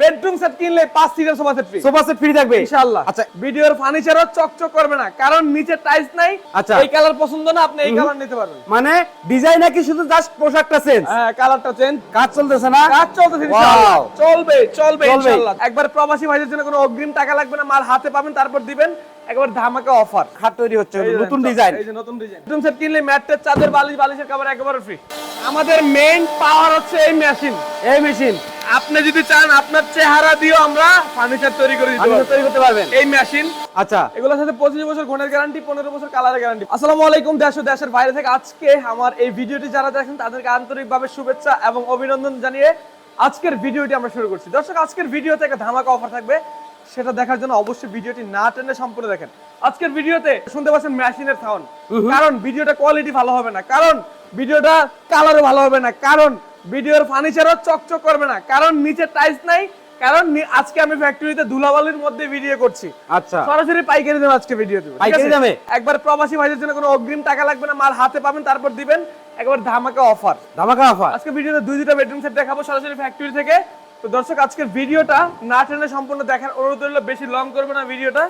Bedroom set কিনলে পাঁচ সিটের sofa set free sofa set free থাকবে? ইনশাআল্লাহ। আচ্ছা। ভিডিওর ফার্নিচারও চকচক করবে না কারণ নিচে টাইলস নাই। আচ্ছা। এই কালার পছন্দ না আপনি এই কালার নিতে পারবেন। মানে ডিজাইন নাকি শুধু জাস্ট পোশাকটা চেঞ্জ হ্যাঁ কালারটা চেঞ্জ কাজ চলতেছে না? কাজ চলতেছে ইনশাআল্লাহ। চলবে চলবে। ইনশাআল্লাহ। একবার প্রবাসী ভাইদের জন্য কোনো অগ্রিম টাকা লাগবে না মাল হাতে পাবেন তারপর দিবেন। একবার ধামাকা অফার খাট তৈরি হচ্ছে নতুন ডিজাইন এই যে নতুন ডিজাইন বেডরুম সেট কিনলে ম্যাটের চাদর বালিশ বালিশের কভার একেবারে ফ্রি আমাদের মেইন পাওয়ার হচ্ছে এই মেশিন এই মেশিন আপনি যদি চান আপনার চেহারা দিয়েও আমরা ফার্নিচার তৈরি করে দিতে পারব। তৈরি করতে পারবেন। এই মেশিন আচ্ছা। এগুলোর সাথে পঁচিশ বছর ঘনের গ্যারান্টি পনেরো বছর কালারের গ্যারান্টি আসসালামু আলাইকুম দেশ ও দেশের বাইরে থেকে আজকে আমার এই ভিডিওটি যারা দেখেন তাদেরকে আন্তরিকভাবে শুভেচ্ছা এবং অভিনন্দন জানিয়ে আজকের ভিডিওটি আমরা শুরু করছি। দর্শক আজকের ভিডিওতে একটা ধামাকা অফার থাকবে। সেটা দেখার জন্য অবশ্যই ভিডিওটি না টেনে সম্পূর্ণ দেখেন। আজকের ভিডিওতে শুনতে পাচ্ছেন মেশিনের সাউন্ড কারণ ভিডিওটা কোয়ালিটি ভালো হবে না। কারণ ভিডিওটা কালারও ভালো হবে না। কারণ ভিডিওর ফার্নিচারও চকচক করবে না। কারণ নিচে টাইলস নাই কারণ আজকে আমি ফ্যাক্টরিতে ধুলাবালির মধ্যে ভিডিও করছি। আচ্ছা। সরাসরি পাইকারি দামে আজকে ভিডিও দেবো পাইকারি? দামে? একবার প্রবাসী ভাইদের জন্য কোনো অগ্রিম টাকা লাগবে না মাল হাতে পাবেন তারপর দিবেন একবার ধামাকা অফার ধামাকা অফার আজকে ভিডিওতে দুই দুটা বেডরুম সেট দেখাবো সরাসরি ফ্যাক্টরি থেকে। তো দর্শক আজকের ভিডিওটা না টেনে সম্পূর্ণ দেখার অনুরোধ রইল বেশি লং করবে না ভিডিওটা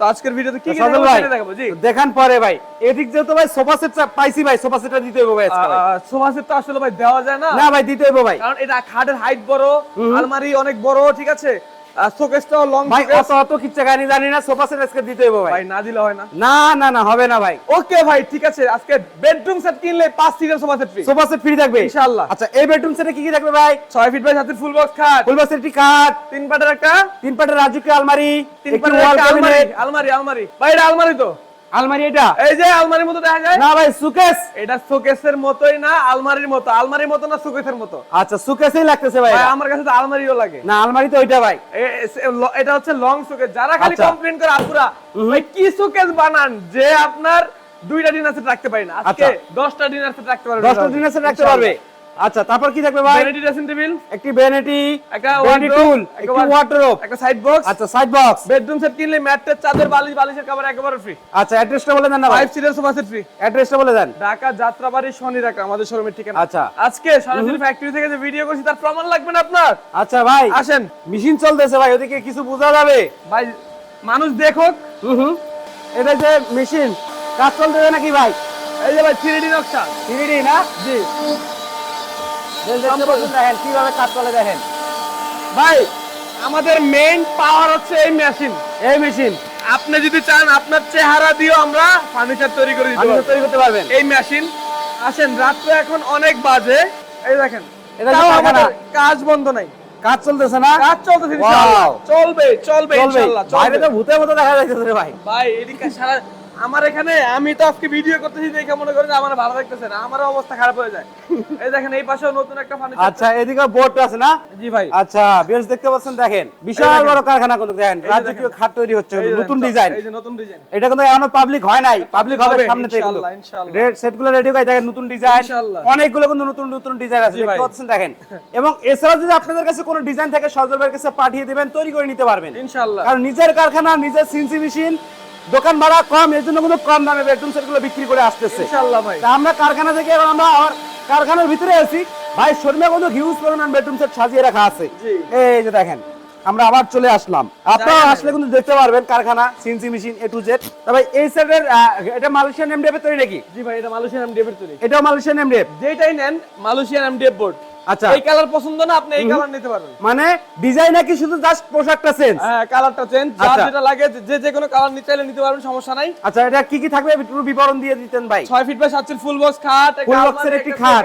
তো আজকের ভিডিওতে কি কি দেখাবো জি। দেখান পরে ভাই। এদিক যেহেতু ভাই সোফা সেট পাইছি ভাই সোফা সেটটা দিতে হইব ভাই আজকে সোফা সেট তো আসলে ভাই দেওয়া যায় না। না ভাই দিতে হইব ভাই। কারণ এটা খাটের হাইট বড় আলমারি অনেক বড় ঠিক আছে? শোকেসটাও লং ভাই অত অত কিচ্ছা কাহিনী জানি না সোফা সেট আজকে দিতে হইব ভাই। ভাই না দিলে হয় না। না না না হবে না ভাই। ওকে ভাই ঠিক আছে আজকে বেডরুম সেট কিনলে সিটের sofa set free sofa set free থাকবে। ইনশাআল্লাহ। আচ্ছা এই বেডরুম সেটে কি কি থাকবে ভাই? ছয় ফিট বাই সাতের ফুল বক্স খাট। ফুল বাস একটি খাট। তিন পাটের একটা তিন পাটের রাজুকি আলমারি। তিন পাটের আলমারি আলমারি আলমারি। ভাই এটা আলমারি তো। আলমারি এটা? এই যে আলমারির মতো দেখা যায়? না ভাই সুকেস এটা শোকেসের মতোই না আলমারির মতো। আলমারির মতো না শোকেসের মতো? আচ্ছা সুকেসই লাগতেছে ভাই আমার কাছে তো আলমারিও লাগে। না আলমারি তো ওইটা ভাই। এটা হচ্ছে লং শোকেস যারা খালি আচ্ছা। কমপ্লেন করে আপুরা ভাই কি শোকেস বানান যে আপনার দুইটা ডিনার সেট রাখতে পারি না? আজকে আচ্ছা। দশটা ডিনার সেট রাখতে পারবে দশটা দিনের সেট রাখতে পারবে? আচ্ছা তারপর কি থাকবে ভাই? ভ্যানিটি ড্রেসিং টেবিল একটি ভ্যানিটি একটা ভ্যানিটি টুল একটা ওয়ার্ডরোব একটা সাইড বক্স আচ্ছা সাইড বক্স বেডরুম সেট কিনলে ম্যাট্রেস চাদর বালিশ বালিশের কভার একেবারে ফ্রি আচ্ছা অ্যাড্রেসটা বলে দেন না ভাই। ফাইভ সিটের সোফা সেট ফ্রি অ্যাড্রেসটা বলে দেন। ঢাকা যাত্রাবাড়ি শনি রাখা আমাদের শোরুমের ঠিকানা। আচ্ছা। আজকে সরাসরি ফ্যাক্টরি থেকে যে ভিডিও করছি তার প্রমাণ লাগবে না আপনার? আচ্ছা ভাই। আসেন। মেশিন চলতেছে ভাই ওদিকে কিছু বোঝা যাবে। ভাই মানুষ দেখুক। হুম এটা যে মেশিন কাজ চলতেছে নাকি ভাই? এই যে ভাই থ্রি নকশা। থ্রিডি না? জি। দেখেন কীভাবে কাজ চলে দেখেন। ভাই আমাদের মেইন পাওয়ার হচ্ছে এই মেশিন এই মেশিন আপনি যদি চান আপনার চেহারা দিয়েও আমরা ফার্নিচার তৈরি করে দিতে পারব। তৈরি করতে পারবেন। এই মেশিন আসেন রাত্রে এখন অনেক বাজে। এই দেখেন এটা তাও আমাদের কাজ বন্ধ নাই। কাজ চলতেছে না? কাজ চলতেছে. ইনশাআল্লাহ। চলবে চলবে ইনশাআল্লাহ বাইরে তো ভূতের মতো দেখা যাইতেছে রে ভাই। ভাই এদিকে সারা আমার এখানে আমি তো আজকে ভিডিও করতেছি দেখে মনে করেন আমার ভালো লাগতেছে না আমার অবস্থা খারাপ হয়ে যায়। এই দেখেন এই পাশেও নতুন একটা ফার্নিচার আচ্ছা এদিকে বোর্ড আছে না? জি ভাই। আচ্ছা বেশ দেখতে পাচ্ছেন দেখেন বিশাল বড় কারখানা কিন্তু দেখেন রাজকীয় খাট তৈরি হচ্ছে নতুন ডিজাইন এই যে নতুন ডিজাইন এটা কিন্তু এখনও পাবলিক হয় নাই পাবলিক হবে সামনে থেকে ইনশাআল্লাহ, ইনশাআল্লাহ। রেড সেটগুলো রেডি করে দেখেন নতুন ডিজাইন ইনশাআল্লাহ। অনেকগুলো কিন্তু নতুন নতুন ডিজাইন আছে দেখতে পাচ্ছেন দেখেন। এবং এছাড়াও যদি আপনাদের কাছে কোনো ডিজাইন থাকে সজল ভাইয়ের কাছে পাঠিয়ে দিবেন তৈরি করে নিতে পারবেন। ইনশাআল্লাহ। কারণ নিজের কারখানা নিজের সিনসি মেশিন দোকান ভাড়া কম এর জন্য কিন্তু কম দামে বেডরুম সেটগুলো বিক্রি করে আসতেছে। আমরা কারখানা থেকে আমরা আমার কারখানার ভিতরে আছি। ভাই শোরুমে কিন্তু হিউজ পরিমাণ বেডরুম সেট সাজিয়ে রাখা আছে। এই যে দেখেন আমরা আবার চলে আসলাম। আপনারা আসলে কিন্তু দেখতে পারবেন কারখানা CNC machine A to Z তবে এই সেটের এটা মালয়েশিয়ান এমডিএফ এর তৈরি নাকি? জি ভাই এটা মালয়েশিয়ান এমডিএফ এর তৈরি। এটাও মালয়েশিয়ান এমডিএফ যেটাই নেন মালয়েশিয়ান এমডিএফ বোর্ড আচ্ছা। এই কালার পছন্দ না আপনি এই কালার নিতে পারবেন। মানে ডিজাইন নাকি শুধু জাস্ট পোশাকটা চেঞ্জ হ্যাঁ কালারটা চেঞ্জ যার আচ্ছা। যেটা লাগে যে যে কোনো কালার নিতে চাইলে নিতে পারবেন সমস্যা নাই। আচ্ছা এটা কি কি থাকবে? একটু বিবরণ দিয়ে দিতেন ভাই। ছয় ফিট বাই সাত ফিট ফুল বক্স খাট box এর একটি খাট।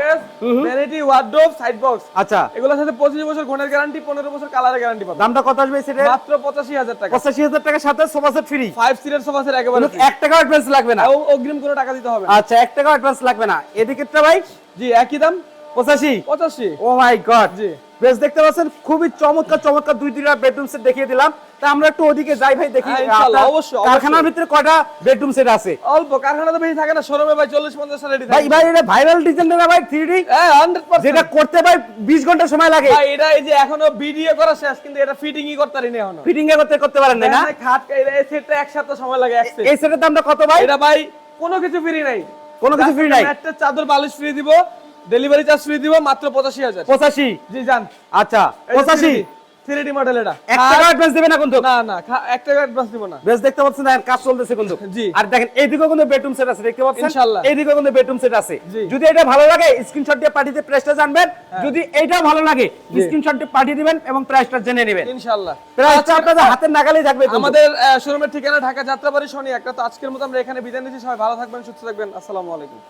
ভ্যানিটি ওয়ার্ডরোব সাইড বক্স আচ্ছা। এগুলোর সাথে পঁচিশ বছর ঘনের গ্যারান্টি পনেরো বছর কালারের গ্যারান্টি পাবেন। দামটা কত আসবে সেটা মাত্র পঁচাশি হাজার টাকা। পঁচাশি হাজার টাকার সাথে সোফা সেট ফ্রি ফাইভ সিটের সোফা সেট একেবারে free। এক টাকা অ্যাডভান্স লাগবে না। ও- অগ্রিম কোনো টাকা দিতে হবে। আচ্ছা এক টাকা অ্যাডভান্স লাগবে না। এদিকেরটা ভাই? জি একই দাম। পঁচাশি? পঁচাশি। Oh my God. জি। বেশ দেখতে পাচ্ছেন খুবই চমৎকার চমৎকার দুই দুইটা বেডরুম সেট দেখিয়ে দিলাম। তা আমরা একটু ওদিকে যাই ভাই দেখি হ্যাঁ, কারখানার ভিতরে কয়টা বেডরুম সেট আছে? অল্প কারখানা তো বেশি থাকে না শোরুমে ভাই ভাই ভাই এটা ভাইরাল ডিজাইন না ভাই 3D হ্যাঁ যেটা করতে ভাই 20 ঘণ্টা সময় লাগে। ভাই এটা এই যে এখনও ভিডিও করা শেষ কিন্তু এটা ফিটিং ই করতে পারি না এখনও। ফিটিং এ করতে করতে পারেন না? না খাট এটা এই সেটটা এক সপ্তাহ সময় লাগে এক। এই সেটের দামটা কত ভাই? এটা ভাই কোনো কিছু ফ্রি নাই। কোনো কিছু ফ্রি নাই? ম্যাট্রেস চাদর বালিশ ফ্রি দিব। ডেলিভারি চার্জ ফ্রি দিব মাত্র পঁচাশি হাজার। 85 জি জান আচ্ছা এই 85 3D থ্রি ডি মডেল এটা। এক টাকা অ্যাডভান্স দেবে না কিন্তু? না না খা- এক টাকা অ্যাডভান্স দিব না। বেশ দেখতে পাচ্ছেন দেখেন কাজ চলতেছে কিন্তু। জি। আর দেখেন এইদিকেও কিন্তু বেডরুম সেট আছে দেখতে পাচ্ছেন? ইনশাআল্লাহ। এইদিকেও কিন্তু বেডরুম সেট আছে। যদি এটা ভালো লাগে স্ক্রিনশট দিয়ে পাঠিয়ে প্রাইসটা জানবেন। যদি এইটা ভালো লাগে স্ক্রিনশট দিয়ে পাঠিয়ে দিবেন এবং প্রাইসটা জেনে নেবেন। ইনশাআল্লাহ প্রাইসটা আপনাদের হাতের নাগালেই থাকবে আমাদের শোরুমের ঠিকানা ঢাকা যাত্রাবাড়ি শনি একটা তো আজকের মতো আমরা এখানে বিদায় নিচ্ছি। সবাই ভালো থাকবেন সুস্থ থাকবেন। আসসালামু আলাইকুম।